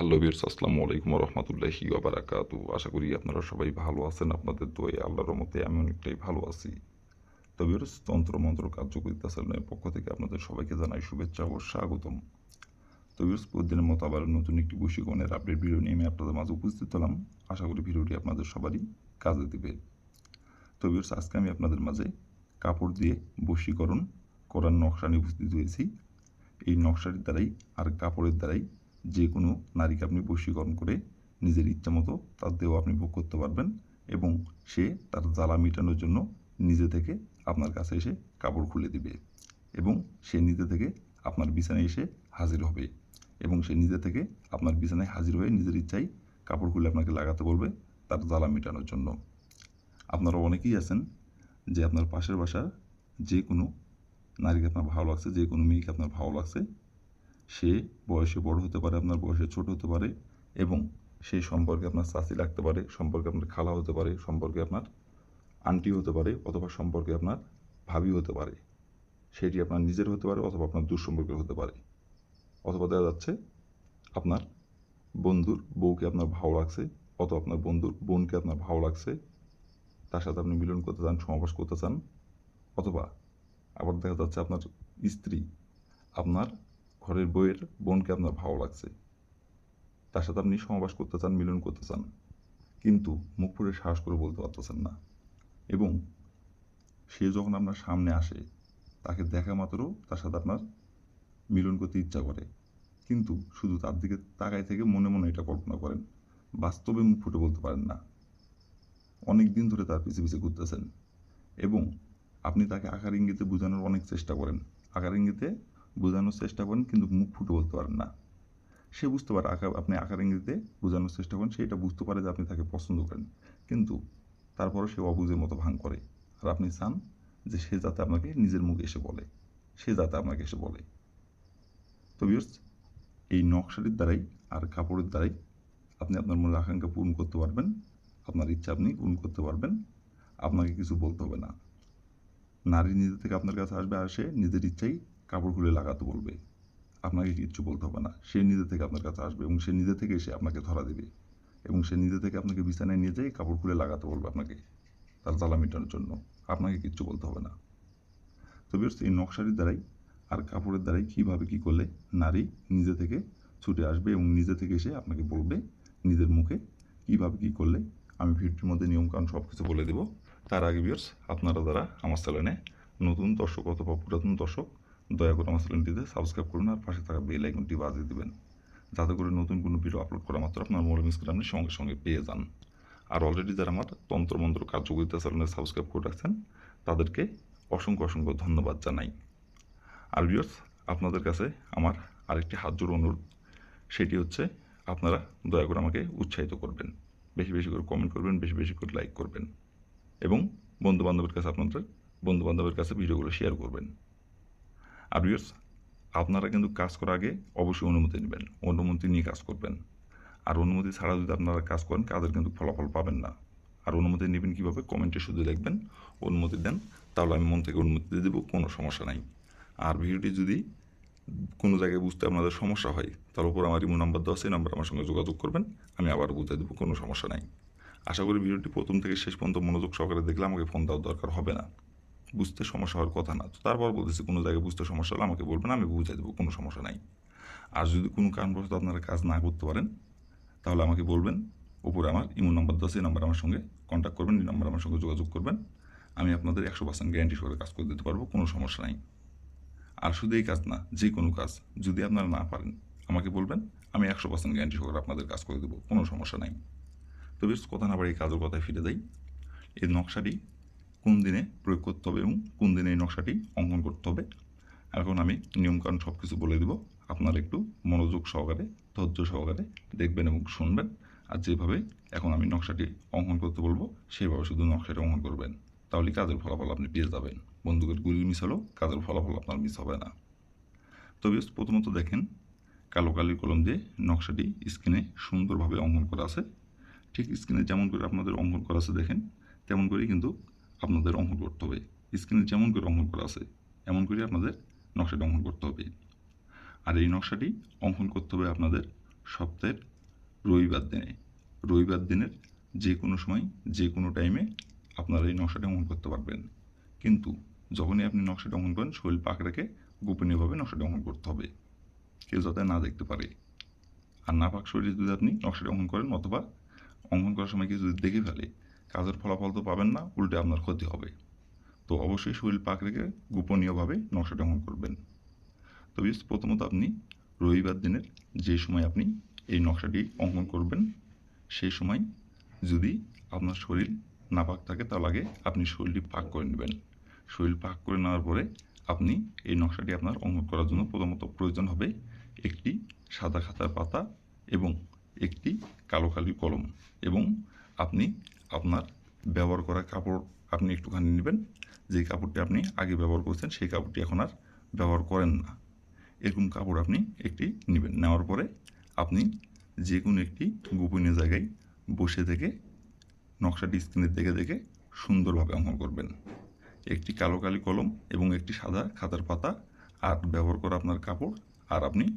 Hello বিয়ার্স আসসালামু আলাইকুম রহমতুল্লাহি বারাকাতু আশা করি আপনারা সবাই ভালো আছেন, আপনাদের দোয়ে আল্লাহর মতে আমি অনেকটাই ভালো আছি। তো বিয়ার্স তন্ত্র মন্ত্র কার্যকরিতা চ্যানেলের পক্ষ থেকে আপনাদের সবাইকে জানাই শুভেচ্ছা ও স্বাগতম। তো বিয়ার্স প্রতিদিনের মতো আবার নতুন একটি বৈশিকণের আপডেট ভিডিও নিয়ে আমি আপনাদের মাঝে উপস্থিত হলাম। আশা করি ভিডিওটি আপনাদের সবারই কাজে দেবে। তো বিয়ার্স আজকে আমি আপনাদের মাঝে কাপড় দিয়ে বশীকরণ করার নকশা নিয়ে উপস্থিত হয়েছি। এই নকশাটির দ্বারাই আর কাপড়ের দ্বারাই যে কোনো নারীকে আপনি বশীকরণ করে নিজের ইচ্ছা মতো তার দেহ আপনি ভোগ করতে পারবেন এবং সে তার জ্বালা মেটানোর জন্য নিজে থেকে আপনার কাছে এসে কাপড় খুলে দিবে এবং সে নিজে থেকে আপনার বিছানায় এসে হাজির হবে এবং সে নিজে থেকে আপনার বিছানায় হাজির হয়ে নিজের ইচ্ছায় কাপড় খুলে আপনাকে লাগাতে বলবে তার জ্বালা মেটানোর জন্য। আপনারা অনেকেই আছেন যে আপনার পাশের বাসার যে কোনো নারীকে আপনার ভালো লাগছে, যে কোনো মেয়েকে আপনার ভালো লাগছে সে বয়সে বড় হতে পারে, আপনার বয়সে ছোট হতে পারে এবং সেই সম্পর্কে আপনার চাষি লাগতে পারে, সম্পর্কে আপনার খালা হতে পারে, সম্পর্কে আপনার আন্টি হতে পারে অথবা সম্পর্কে আপনার ভাবি হতে পারে। সেটি আপনার নিজের হতে পারে অথবা আপনার দুঃসম্পর্কের হতে পারে। অথবা দেখা যাচ্ছে আপনার বন্ধুর বউকে আপনার ভালো লাগছে অথবা আপনার বন্ধুর বোনকে আপনার ভালো লাগছে, তার সাথে আপনি মিলন করতে চান, সমাবেশ করতে চান, অথবা আবার দেখা যাচ্ছে আপনার স্ত্রী আপনার ঘরের বইয়ের বোনকে আপনার ভালো লাগছে। তার সাথে আপনি সমাবাস করতে চান, মিলন করতে চান। কিন্তু মুখ ফুটে সাহস করে বলতে পারতেছেন না। এবং সে যখন আপনার সামনে আসে, তাকে দেখা মাত্র তার সাথে আপনার মিলন করতে ইচ্ছা করে। কিন্তু শুধু তার দিকে তাকাই থেকে মনে মনে এটা কল্পনা করেন। বাস্তবে মুখ ফুটে বলতে পারেন না। অনেক দিন ধরে তার পিছিয়ে পিছিয়ে ঘুরতেছেন। এবং আপনি তাকে আকার ইঙ্গিতে বোঝানোর অনেক চেষ্টা করেন। আকার ইঙ্গিতে বোঝানোর চেষ্টা করেন, কিন্তু মুখ ফুটে বলতে পারেন না। সে বুঝতে পারে আঁকা আপনি আকার ইঙ্গিতে বোঝানোর চেষ্টা করেন, সে এটা বুঝতে পারে যে আপনি তাকে পছন্দ করেন। কিন্তু তারপরে সে অবুঝের মতো ভাঙ করে। আর আপনি চান যে সে যাতে আপনাকে নিজের মুখে এসে বলে। সে যাতে আপনাকে এসে বলে। তো বিয়র্স এই নকশাটির দ্বারাই আর কাপড়ের দ্বারাই আপনি আপনার মনের আকাঙ্ক্ষা পূরণ করতে পারবেন। আপনার ইচ্ছা আপনি পূরণ করতে পারবেন। আপনাকে কিছু বলতে হবে না। নারী নিজে থেকে আপনার কাছে আসবে আর সে নিজের ইচ্ছাই কাপড় খুলে লাগাতে বলবে। আপনাকে কিচ্ছু বলতে হবে না। সে নিজে থেকে আপনার কাছে আসবে এবং সে নিজে থেকে এসে আপনাকে ধরা দেবে এবং সে নিজে থেকে আপনাকে বিছানায় নিয়ে যেয়ে কাপড় খুলে লাগাতে বলবে আপনাকে তার জ্বালা মেটানোর জন্য। আপনাকে কিচ্ছু বলতে হবে না। তো এই নকশারির দ্বারাই আর কাপড়ের দ্বারাই কীভাবে কী করলে নারী নিজে থেকে ছুটে আসবে এবং নিজে থেকে এসে আপনাকে বলবে নিজের মুখে কীভাবে কী করলে, আমি ভিডিওর মধ্যে নিয়মকানুন সব কিছু বলে দেবো। তার আগে বিয়ার্স আপনারা যারা আমার চ্যানেলে নতুন দর্শক অথবা পুরাতন দর্শক দয়া করে আমার চ্যানেলটিতে সাবস্ক্রাইব করুন আর পাশে থাকা বেল আইকনটি বাজিয়ে দেবেন, যাতে করে নতুন কোনো ভিডিও আপলোড করা মাত্র আপনার মোবাইল করে আপনি সঙ্গে সঙ্গে পেয়ে যান। আর অলরেডি যারা আমার তন্ত্রমন্ত্র কার্যকরিতা চ্যানেলে সাবস্ক্রাইব করে রাখছেন, তাদেরকে অসংখ্য অসংখ্য ধন্যবাদ জানাই। আর বিয়ার্স আপনাদের কাছে আমার আরেকটি হাত জোর অনুরোধ, সেটি হচ্ছে আপনারা দয়া করে আমাকে উৎসাহিত করবেন, বেশি বেশি করে কমেন্ট করবেন, বেশি বেশি করে লাইক করবেন এবং বন্ধু বান্ধবের কাছে আপনাদের বন্ধু বান্ধবের কাছে ভিডিওগুলো শেয়ার করবেন। আর ভিউয়ার্স আপনারা কিন্তু কাজ করার আগে অবশ্যই অনুমতি নেবেন। অনুমতি নিয়ে কাজ করবেন। আর অনুমতি ছাড়া যদি আপনারা কাজ করেন, কাজের কিন্তু ফলাফল পাবেন না। আর অনুমতি নেবেন কীভাবে? কমেন্টে শুধু লিখবেন, অনুমতি দেন, তাহলে আমি মন থেকে অনুমতি দিয়ে দেবো, কোনো সমস্যা নাই। আর ভিডিওটি যদি কোনো জায়গায় বুঝতে আপনাদের সমস্যা হয় তার উপর আমার ইমো নাম্বার দেওয়া সেই নাম্বার আমার সঙ্গে যোগাযোগ করবেন, আমি আবার বুঝে দেবো, কোনো সমস্যা নাই। আশা করি ভিডিওটি প্রথম থেকে শেষ পর্যন্ত মনোযোগ সহকারে দেখলে আমাকে ফোন দেওয়ার দরকার হবে না। বুঝতে সমস্যা হওয়ার কথা না। তো তারপর বলতেছি, কোনো জায়গায় বুঝতে সমস্যা হলে আমাকে বলবেন, আমি বুঝাই দেবো, কোনো সমস্যা নাই। আর যদি কোনো কারণবশত আপনারা কাজ না করতে পারেন, তাহলে আমাকে বলবেন ওপরে আমার ইমো নাম্বার দেওয়া সেই নাম্বার আমার সঙ্গে কন্ট্যাক্ট করবেন, এই নাম্বার আমার সঙ্গে যোগাযোগ করবেন। আমি আপনাদের একশো পার্সেন্ট গ্যারান্টি সহকারে কাজ করে দিতে পারব, কোনো সমস্যা নাই। আর শুধু এই কাজ না, যে কোনো কাজ যদি আপনারা না পারেন, আমাকে বলবেন, আমি একশো পার্সেন্ট গ্যারান্টি সহকারে আপনাদের কাজ করে দেবো, কোনো সমস্যা নাই। তো বেশ, কথা না বাড়ি কাজের কথায় ফিরে যাই। এই নকশাটি কোন দিনে প্রয়োগ করতে হবে এবং কোন দিনে এই নকশাটি অঙ্কন করতে হবে। এখন আমি নিয়মকানুন সব কিছু বলে দেবো। আপনারা একটু মনোযোগ সহকারে, ধৈর্য সহকারে দেখবেন এবং শুনবেন। আর যেভাবে এখন আমি নকশাটি অঙ্কন করতে বলব, সেভাবে শুধু নকশাটি অঙ্কন করবেন। তাহলে কাজের ফলাফল আপনি পেয়ে যাবেন। বন্দুকের গুলি মিস হলেও কাজের ফলাফল আপনার মিস হবে না। তবে প্রথমত দেখেন, কালো কালির কলম দিয়ে নকশাটি স্ক্রিনে সুন্দরভাবে অঙ্কন করা আছে। ঠিক স্ক্রিনে যেমন করে আপনাদের অঙ্কন করা আছে দেখেন, তেমন করেই কিন্তু আপনাদের অঙ্কন করতে হবে। স্ক্রিনে যেমন করে অঙ্কন করা আছে, এমন করে আপনাদের নকশাটি অঙ্কন করতে হবে। আর এই নকশাটি অঙ্কন করতে হবে আপনাদের সপ্তাহের রবিবার দিনে। রবিবার দিনের যে কোনো সময় যে কোনো টাইমে আপনারা এই নকশাটি অঙ্কন করতে পারবেন। কিন্তু যখনই আপনি নকশাটা অঙ্কন করেন, শরীর পাক রেখে গোপনীয়ভাবে নকশাটা অঙ্কন করতে হবে। কেউ যাতে না দেখতে পারে। আর না পাক শরীরে যদি আপনি নকশাটা অঙ্কন করেন অথবা অঙ্কন করার সময় কেউ যদি দেখে ফেলে কাজের ফলাফল তো পাবেন না, উল্টে আপনার ক্ষতি হবে। তো অবশ্যই শরীর পাক রেখে গোপনীয়ভাবে নকশাটা অঙ্কন করবেন। তো বিশ প্রথমত আপনি রবিবার দিনের যে সময় আপনি এই নকশাটি অঙ্কন করবেন সেই সময় যদি আপনার শরীর না পাক থাকে তাহলে আগে আপনি শরীরটি পাক করে নেবেন। শরীর পাক করে নেওয়ার পরে আপনি এই নকশাটি আপনার অঙ্কন করার জন্য প্রথমত প্রয়োজন হবে একটি সাদা খাতার পাতা এবং একটি কালো কালি কলম এবং আপনি আপনার ব্যবহার করা কাপড় আপনি একটুখানি নেবেন। যে কাপড়টি আপনি আগে ব্যবহার করছেন, সেই কাপড়টি এখন আর ব্যবহার করেন না। এরকম কাপড় আপনি একটি নেবেন। নেওয়ার পরে আপনি যে কোনো একটি গোপনীয় জায়গায় বসে থেকে নকশাটি স্ক্রিনে দেখে দেখে সুন্দরভাবে অঙ্কন করবেন। একটি কালো কালি কলম এবং একটি সাদা খাতার পাতা আর ব্যবহার করা আপনার কাপড় আর আপনি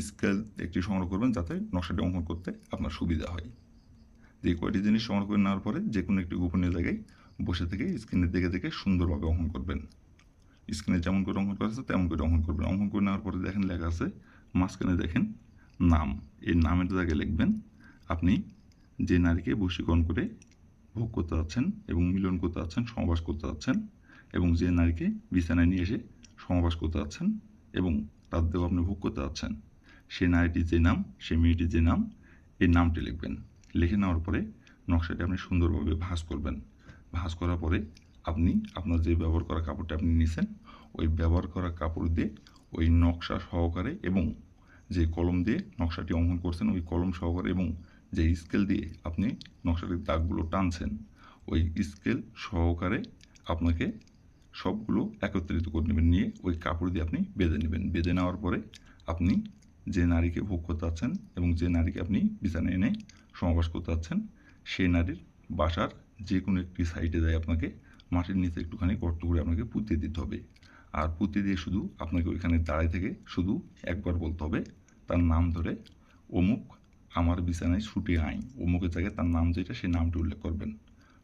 স্কেল একটি সংগ্রহ করবেন যাতে নকশাটি অঙ্কন করতে আপনার সুবিধা হয়। যে কয়টি জিনিস সংগ্রহ করে নেওয়ার পরে যে কোনো একটি গোপনীয় জায়গায় বসে থেকে স্ক্রিনে দেখে দেখে সুন্দরভাবে অঙ্কন করবেন। স্ক্রিনে যেমন করে অঙ্কন করা আছে তেমন করে অঙ্কন করবেন। অঙ্কন করে নেওয়ার পরে দেখেন লেখা আছে, মাঝখানে দেখেন নাম। এই নামের জায়গায় লিখবেন, আপনি যে নারীকে বশীকরণ করে ভোগ করতে যাচ্ছেন এবং মিলন করতে যাচ্ছেন সমাবাস করতে যাচ্ছেন এবং যে নারীকে বিছানায় নিয়ে এসে সমাবাস করতে যাচ্ছেন এবং তার দেহ আপনি ভোগ করতে যাচ্ছেন, সে নারীটির যে নাম, সে মেয়েটির যে নাম, এই নামটি লিখবেন। লিখে নেওয়ার পরে নকশাটি আপনি সুন্দরভাবে ভাঁজ করবেন। ভাঁজ করার পরে আপনি আপনার যে ব্যবহার করা কাপড়টা আপনি নিছেন, ওই ব্যবহার করা কাপড় দিয়ে ওই নকশা সহকারে এবং যে কলম দিয়ে নকশাটি অঙ্কন করছেন, ওই কলম সহকারে এবং যে স্কেল দিয়ে আপনি নকশাটির দাগগুলো টানছেন, ওই স্কেল সহকারে আপনাকে সবগুলো একত্রিত করে নেবেন, নিয়ে ওই কাপড় দিয়ে আপনি বেঁধে নেবেন। বেঁধে নেওয়ার পরে আপনি যে নারীকে ভোগ করতে যাচ্ছেন এবং যে নারীকে আপনি বিছানায় এনে সমাবাস করতে যাচ্ছেন, সেই নারীর বাসার যে কোনো একটি সাইডে যায় আপনাকে মাটির নিচে একটুখানি গর্ত করে আপনাকে পুঁতে দিতে হবে। আর পুঁতে দিয়ে শুধু আপনাকে ওইখানে দাঁড়ায় থেকে শুধু একবার বলতে হবে, তার নাম ধরে অমুক আমার বিছানায় ছুটে আই অমুকের জায়গায় তার নাম যেটা, সেই নামটি উল্লেখ করবেন।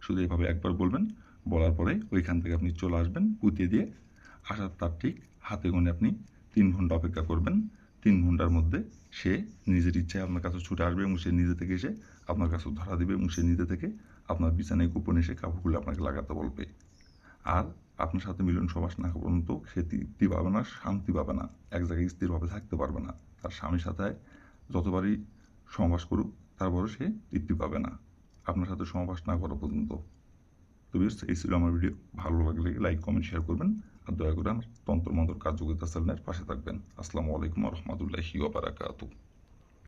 শুধু এভাবে একবার বলবেন, বলার পরে ওইখান থেকে আপনি চলে আসবেন পুঁতে দিয়ে। আসার তার ঠিক হাতে গুনে আপনি তিন ঘণ্টা অপেক্ষা করবেন। তিন ঘণ্টার মধ্যে সে নিজের ইচ্ছায় আপনার কাছে ছুটে আসবে এবং সে নিজে থেকে এসে আপনার কাছে ধরা দেবে এবং সে নিজে থেকে আপনার বিছানায় গোপনে এসে কাপড়গুলো আপনাকে লাগাতে বলবে। আর আপনার সাথে মিলন সবাস না পর্যন্ত সে তৃপ্তি পাবে না, শান্তি পাবে না, এক জায়গায় স্থিরভাবে থাকতে পারবে না। তার স্বামীর সাথে যতবারই সমাবাস করুক তারপরে সে তৃপ্তি পাবে না। আপনার সাথে সমাবাস না করা পর্যন্ত। তো বেশ এই ছিল আমার ভিডিও। ভালো লাগলে লাইক কমেন্ট শেয়ার করবেন। দয়া করে আমার তন্ত্র মন্ত্র কার্যকরিতা চ্যানেলের পাশে থাকবেন। আসসালামু আলাইকুম রহমতুল্লাহি ওবারাকাতু